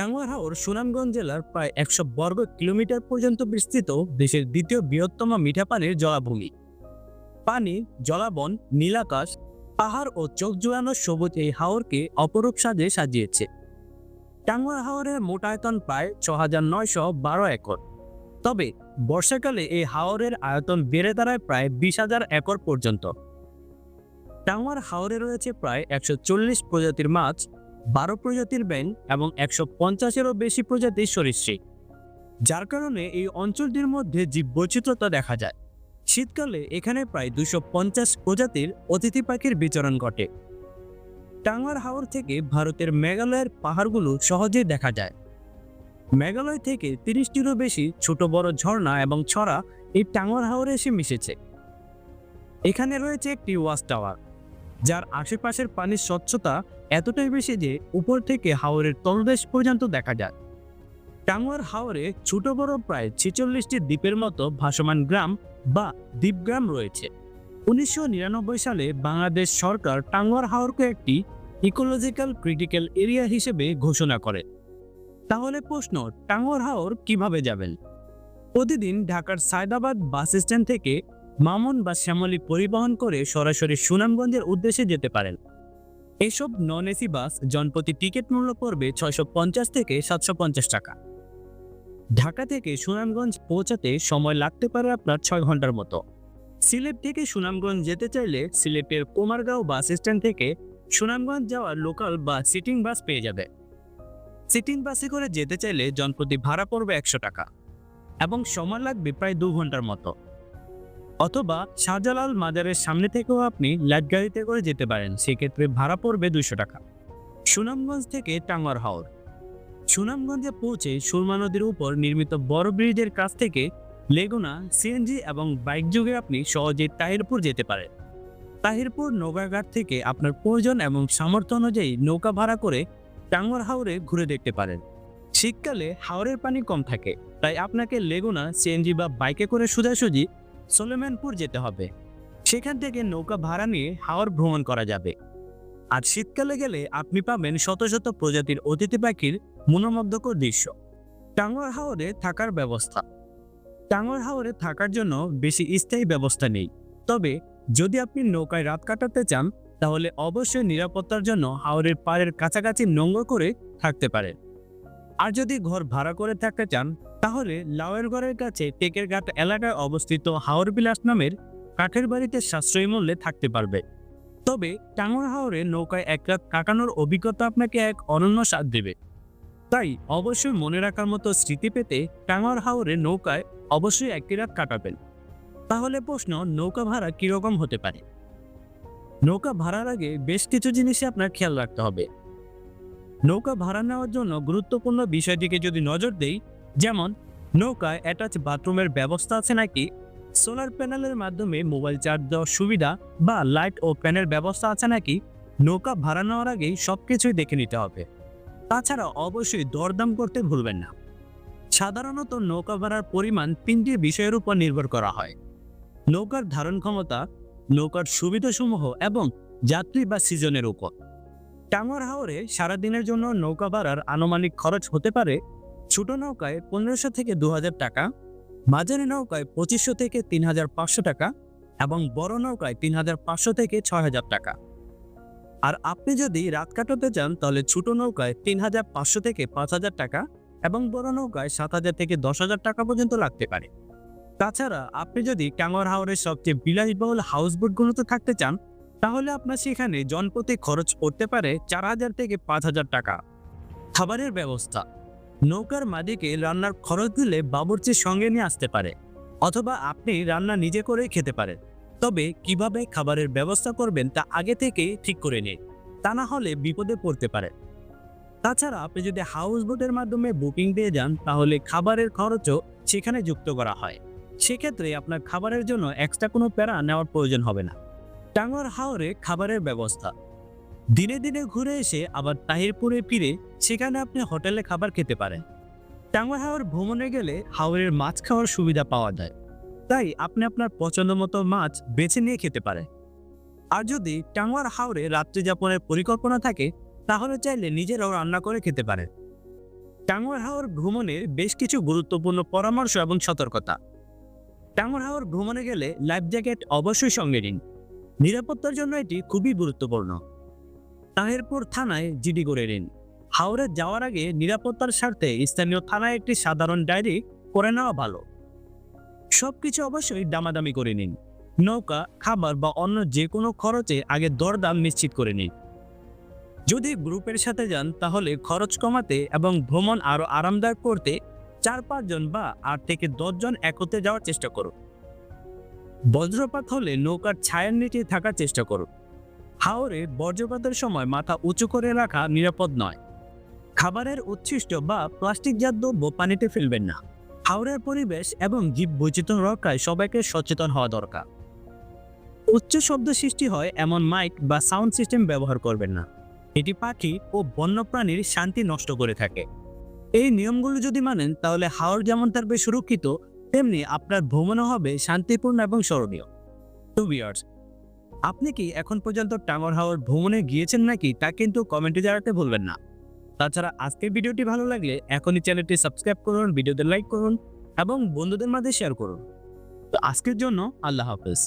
টাঙ্গুয়ার হাওর সুনামগঞ্জ জেলার প্রায় একশো বর্গ কিলোমিটার পর্যন্ত বিস্তৃত দেশের দ্বিতীয় বৃহত্তম মিঠা পানির জলাভূমি। পানি, জলাবন, নীলাকাশ, পাহাড় ও চোখ জোড়ানো সবুজ এই হাওরকে অপরূপ সাজে সাজিয়েছে। টাঙ্গুয়ার হাওরের মোট আয়তন প্রায় ছ হাজার নয়শো বারো একর। তবে বর্ষাকালে এই হাওরের আয়তন বেড়ে দাঁড়ায় প্রায় বিশ হাজার একর পর্যন্ত। টাঙ্গুয়ার হাওরে রয়েছে প্রায় একশো চল্লিশ প্রজাতির মাছ বারো প্রজাতির ব্যাং এবং একশো পঞ্চাশেরও বেশি প্রজাতির সরীসৃপ। যার কারণে এই অঞ্চলটির মধ্যে জীব বৈচিত্র্যতা দেখা যায়। শীতকালে এখানে প্রায় দুশো পঞ্চাশ প্রজাতির অতিথি পাখির বিচরণ ঘটে। টাঙ্গার হাওর থেকে ভারতের মেঘালয়ের পাহাড়গুলো সহজেই দেখা যায়। মেঘালয় থেকে তিরিশটিরও বেশি ছোট বড় ঝর্ণা এবং ছড়া এই টাঙ্গার হাওরে এসে মিশেছে। এখানে রয়েছে একটি ওয়াচ টাওয়ার, যার আশেপাশের পানির স্বচ্ছতা এতটাই বেশি যে উপর থেকে হাওরের তলদেশ পর্যন্ত দেখা যায়। টাঙ্গুয়ার হাওরে ছোট বড় প্রায় ছেচল্লিশটি দ্বীপের মতো ভাসমান গ্রাম বা দ্বীপগ্রাম রয়েছে। উনিশশো নিরানব্বই সালে বাংলাদেশ সরকার টাঙ্গুয়ার হাওরকে একটি ইকোলজিক্যাল ক্রিটিক্যাল এরিয়া হিসেবে ঘোষণা করে। তাহলে প্রশ্ন টাঙ্গুয়ার হাওর কীভাবে যাবেন? প্রতিদিন ঢাকার সায়দাবাদ বাস স্ট্যান্ড থেকে মামুন বা শ্যামলী পরিবহন করে সরাসরি সুনামগঞ্জের উদ্দেশ্যে যেতে পারেন। এসব নন এসি বাস জনপ্রতি টিকিট মূল্য পড়বে ছয়শো পঞ্চাশ থেকে সাতশো পঞ্চাশ টাকা। ঢাকা থেকে সুনামগঞ্জ পৌঁছাতে সময় লাগতে পারে আপনার ছয় ঘণ্টার মতো। সিলেট থেকে সুনামগঞ্জ যেতে চাইলে সিলেটের কোমারগাঁও বাস স্ট্যান্ড থেকে সুনামগঞ্জ যাওয়ার লোকাল বা সিটিং বাস পেয়ে যাবে। সিটিং বাসে করে যেতে চাইলে জনপ্রতি ভাড়া পড়বে একশো টাকা। এবং সময় লাগবে প্রায় দু ঘণ্টার মতো। অথবা শাহজালাল মাজারের সামনে থেকেও আপনি লাইট গাড়িতে করে যেতে পারেন, সেক্ষেত্রে ভাড়া পড়বে দুশো টাকা। সুনামগঞ্জ থেকে টাঙ্গার হাওর। সুনামগঞ্জে পৌঁছে সুরমা নদীর উপর নির্মিত বড় ব্রিজের কাছ থেকে লেগুনা, সিএনজি এবং বাইক যুগে আপনি সহজেই তাহিরপুর যেতে পারেন। তাহিরপুর নৌকাঘাট থেকে আপনার প্রয়োজন এবং সামর্থ্য অনুযায়ী নৌকা ভাড়া করে টাঙ্গর হাওরে ঘুরে দেখতে পারেন। শীতকালে হাওরের পানি কম থাকে, তাই আপনাকে লেগুনা, সিএনজি বা বাইকে করে সোজাসুজি সোলেমানপুর যেতে হবে। সেখান থেকে নৌকা ভাড়া নিয়ে হাওর ভ্রমণ করা যাবে। আর শীতকালে গেলে আপনি পাবেন শত শত প্রজাতির অতিথি পাখির মনোমুগ্ধকর দৃশ্য। টাঙ্গর হাওরে থাকার ব্যবস্থা। টাঙ্গর হাওরে থাকার জন্য বেশি স্থায়ী ব্যবস্থা নেই। তবে যদি আপনি নৌকায় রাত কাটাতে চান, তাহলে অবশ্যই নিরাপত্তার জন্য হাওরের পাড়ের কাছাকাছি নোংর করে থাকতে পারেন। আর যদি ঘর ভাড়া করে থাকতে চান তাহলে লাউয়েরগড়ের কাছে টেকের ঘাট এলাকায় অবস্থিত হাওর বিলাস নামের কাঠের বাড়িতে সাশ্রয়ী মূল্যে থাকতে পারবে। তবে টাঙ্গর হাওরে নৌকায় এক রাত কাটানোর অভিজ্ঞতা আপনাকে এক অনন্য স্বাদ দেবে। তাই অবশ্যই মনে রাখার মতো স্মৃতি পেতে টাঙ্গর হাওরে নৌকায় অবশ্যই একটি রাত কাটাবেন। তাহলে প্রশ্ন, নৌকা ভাড়া কীরকম হতে পারে? নৌকা ভাড়ার আগে বেশ কিছু জিনিসই আপনার খেয়াল রাখতে হবে। নৌকা ভাড়া নেওয়ার জন্য গুরুত্বপূর্ণ বিষয়টিকে যদি নজর দেই যেমন, নৌকায় অ্যাটাচ বাথরুমের ব্যবস্থা আছে নাকি? সোলার প্যানেলের মাধ্যমে মোবাইল চার্জ দেওয়ার সুবিধা বা লাইট ও প্যানের ব্যবস্থা আছে নাকি? নৌকা ভাড়া নেওয়ার আগেই সব কিছুই দেখে নিতে হবে। তাছাড়া অবশ্যই দরদাম করতে ভুলবেন না। সাধারণত নৌকা ভাড়ার পরিমাণ তিনটি বিষয়ের উপর নির্ভর করা হয়। নৌকার ধারণ ক্ষমতা, নৌকার সুবিধাসমূহ এবং যাত্রী বা সিজনের উপর। টাঙ্গর হাওরে সারাদিনের জন্য নৌকা ভাড়ার আনুমানিক খরচ হতে পারে ছোট নৌকায় পনেরোশো থেকে দু হাজার টাকা, মাঝারি নৌকায় পঁচিশশো থেকে তিন হাজার পাঁচশো টাকা এবং বড় নৌকায় তিন হাজার পাঁচশো থেকে ছয় হাজার টাকা। আর আপনি যদি রাত কাটাতে চান, তাহলে ছোট নৌকায় তিন হাজার পাঁচশো থেকে পাঁচ হাজার টাকা এবং বড় নৌকায় সাত হাজার থেকে দশ হাজার টাকা পর্যন্ত লাগতে পারে। তাছাড়া আপনি যদি টাঙ্গর হাওরের সবচেয়ে বিলাসবহুল হাউস বোটগুলোতে থাকতে চান, তাহলে আপনার সেখানে জনপ্রতি খরচ পড়তে পারে চার হাজার থেকে পাঁচ হাজার টাকা। খাবারের ব্যবস্থা নৌকার মালিকে রান্নার খরচ দিলে বাবুর্চির সঙ্গে নিয়ে আসতে পারে, অথবা আপনি রান্না নিজে করেই খেতে পারেন। তবে কীভাবে খাবারের ব্যবস্থা করবেন তা আগে থেকেই ঠিক করে নিন, তা না হলে বিপদে পড়তে পারে। তাছাড়া আপনি যদি হাউস বোটের মাধ্যমে বুকিং দিয়ে যান, তাহলে খাবারের খরচও সেখানে যুক্ত করা হয়। সেক্ষেত্রে আপনার খাবারের জন্য এক্সট্রা কোনো প্যারা নেওয়ার প্রয়োজন হবে না। টাঙ্গর হাওরে খাবারের ব্যবস্থা। দিনে দিনে ঘুরে এসে আবার তাহিরপুরে ফিরে সেখানে আপনি হোটেলে খাবার খেতে পারেন। টাঙ্গর হাওর ভ্রমণে গেলে হাওরের মাছ খাওয়ার সুবিধা পাওয়া যায়। তাই আপনি আপনার পছন্দ মতো মাছ বেছে নিয়ে খেতে পারেন। আর যদি টাঙ্গার হাওরে রাত্রি যাপনের পরিকল্পনা থাকে, তাহলে চাইলে নিজেরাও রান্না করে খেতে পারেন। টাঙ্গর হাওয়ার ভ্রমণের বেশ কিছু গুরুত্বপূর্ণ পরামর্শ এবং সতর্কতা। টাঙ্গর হাওয়ার ভ্রমণে গেলে লাইফ জ্যাকেট অবশ্যই সঙ্গে নিন। নিরাপত্তার জন্য এটি খুবই গুরুত্বপূর্ণ। তাহেরপুর থানায় জিডি করে নিন। হাওড়ে যাওয়ার আগে নিরাপত্তার স্বার্থে স্থানীয় থানায় একটি সাধারণ ডায়েরি করে নেওয়া ভালো। সবকিছু অবশ্যই দামাদামি করে নিন। নৌকা, খাবার বা অন্য যে কোনো খরচে আগে দরদাম নিশ্চিত করে নিন। যদি গ্রুপের সাথে যান, তাহলে খরচ কমাতে এবং ভ্রমণ আরও আরামদায়ক করতে চার পাঁচজন বা আট থেকে দশজন একত্রে যাওয়ার চেষ্টা করুন। বজ্রপাত হলে নৌকার ছায়ার নিচে থাকার চেষ্টা করুন। হাওরে বজ্রপাতের সময় মাথা উঁচু করে রাখা নিরাপদ নয়। খাবারের উচ্ছিষ্ট বা প্লাস্টিকজাত দ্রব্য পানিতে ফেলবেন না। হাওড়ের পরিবেশ এবং জীব বৈচিত্র্য রক্ষায় সবাইকে সচেতন হওয়া দরকার। উচ্চ শব্দ সৃষ্টি হয় এমন মাইক বা সাউন্ড সিস্টেম ব্যবহার করবেন না। এটি পাখি ও বন্যপ্রাণীর শান্তি নষ্ট করে থাকে। এই নিয়মগুলো যদি মানেন, তাহলে হাওড় যেমন থাকবে সুরক্ষিত, তেমনি আপনার ভ্রমণও হবে শান্তিপূর্ণ এবং স্মরণীয়। টু বিয়ার্স আপনি কি এখন পর্যন্ত টাঙ্গর হাওর ভ্রমণে গিয়েছেন নাকি তা কিন্তু কমেন্টে জানাতে ভুলবেন না। তাছাড়া আজকের ভিডিওটি ভালো লাগলে এখনই চ্যানেলটি সাবস্ক্রাইব করুন, ভিডিওতে লাইক করুন এবং বন্ধুদের মাঝে শেয়ার করুন। তো আজকের জন্য আল্লাহ হাফেজ।